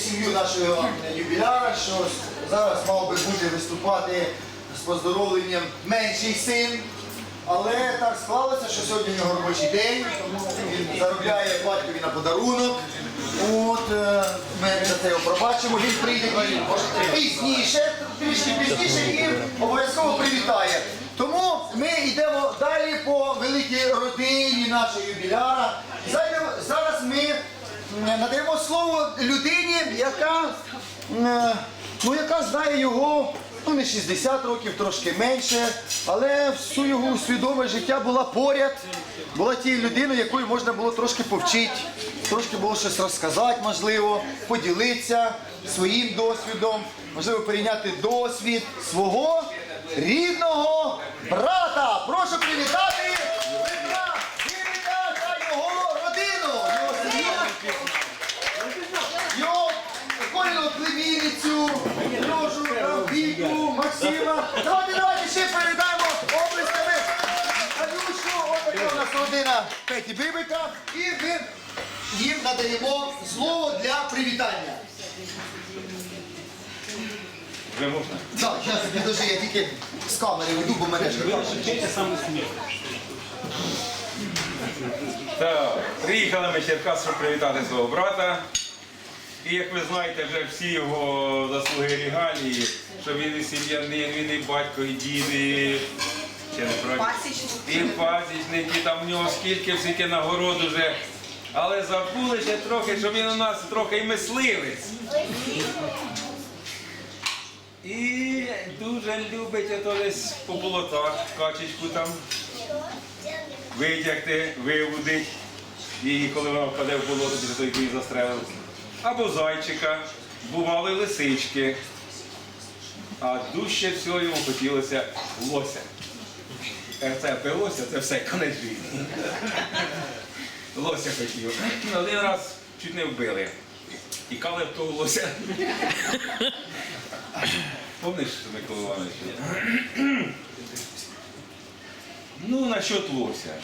сім'ю нашого юбіляра, що зараз мав би бути виступати з поздоровленням менший син. Але так склалося, що сьогодні у нього робочий день, він заробляє батькові на подарунок. От е, ми за це пробачимо. Він прийде пізніше, трішки пізніше і обов'язково привітає. Тому ми йдемо далі по великій родині нашого юбіляра. Зараз ми надаємо слово людині, яка, ну, яка знає його ну, не 60 років, трошки менше, але всю його свідоме життя була поряд, була тією людиною, якою можна було трошки повчити, трошки було щось розказати, можливо, поділитися своїм досвідом, можливо, перейняти досвід свого рідного брата. Прошу привітати Петі Бибика. І ми їм надаємо слово для привітання. Вже можна? Так, я собі дуже, я тільки з камери веду, бо мене ж Так, приїхали ми з Черкас, щоб привітати свого брата. І як ви знаєте, вже всі його заслуги регалії, що він і сім'янин, він і батько, і дід, і... Не? І пасічник, і там в нього скільки всяке нагород уже. Але забули ще трохи, що він у нас трохи і мисливець. І дуже любить ото десь по болотах качечку там витягти, вивудить. І коли вона впаде в болото, то той її застрелив. Або зайчика, бували лисички. А дужче всього йому хотілося лося. Це пилося, це все конець життя. Лося хотів. Один раз чуть не вбили. І кали в того лося. Помниш, Микола Іванович? Ну, насчет лося.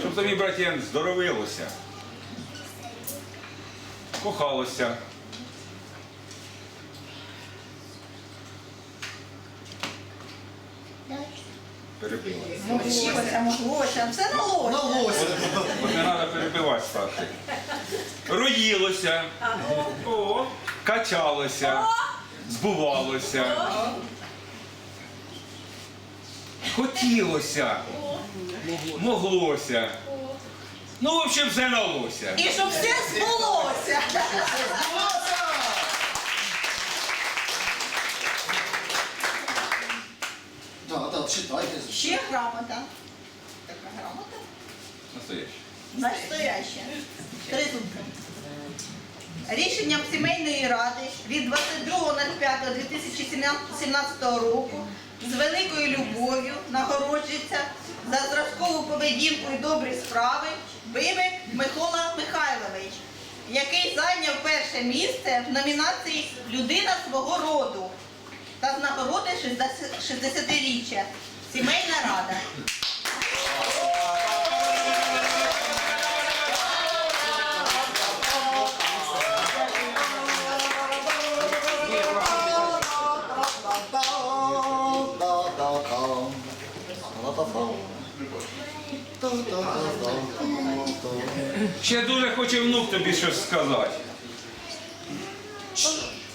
Щоб тобі, братєн, здоровилося. Кохалося. Перебила. Вчилося, моглося, все налося. На лося. От не треба перебивати старший. Роїлося. О. Качалося. Збувалося. Хотілося. Моглося. Ну, в общем, все налося. І щоб все збулося. Так, так, читайте. Ще грамота. Така грамота. Настояще. Настояща. Три зубки. Рішенням сімейної ради від 22.05.2017 року з великою любов'ю нагороджується за зразкову поведінку і добрі справи Бибик Микола Михайлович, який зайняв перше місце в номінації Людина свого роду та з нагороди 60-річчя. Сімейна рада. Ще дуже хоче внук тобі щось сказати.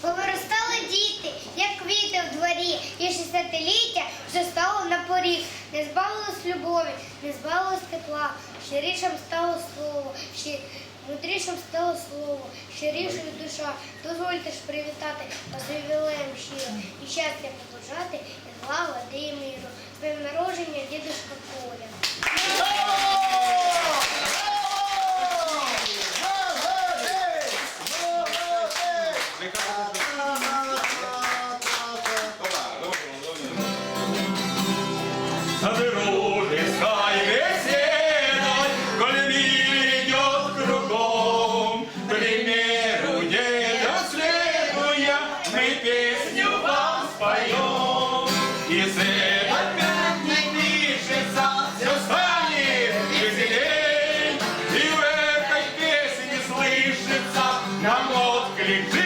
Повиростали діти, як квіти в дворі, і шістдесятиліття вже стало на поріг. Не збавилось любові, не збавилось тепла, щирішим стало слово, ще мудрішим стало слово, щирішою душа. Дозвольте ж привітати вас з ювілеєм щиро і щастя побажати, і зла, води і миру. З днем народження дідушка Коля. Ви кажете, споем, и опять не пишется, все станет веселей, и в этой песне слышится нам отклик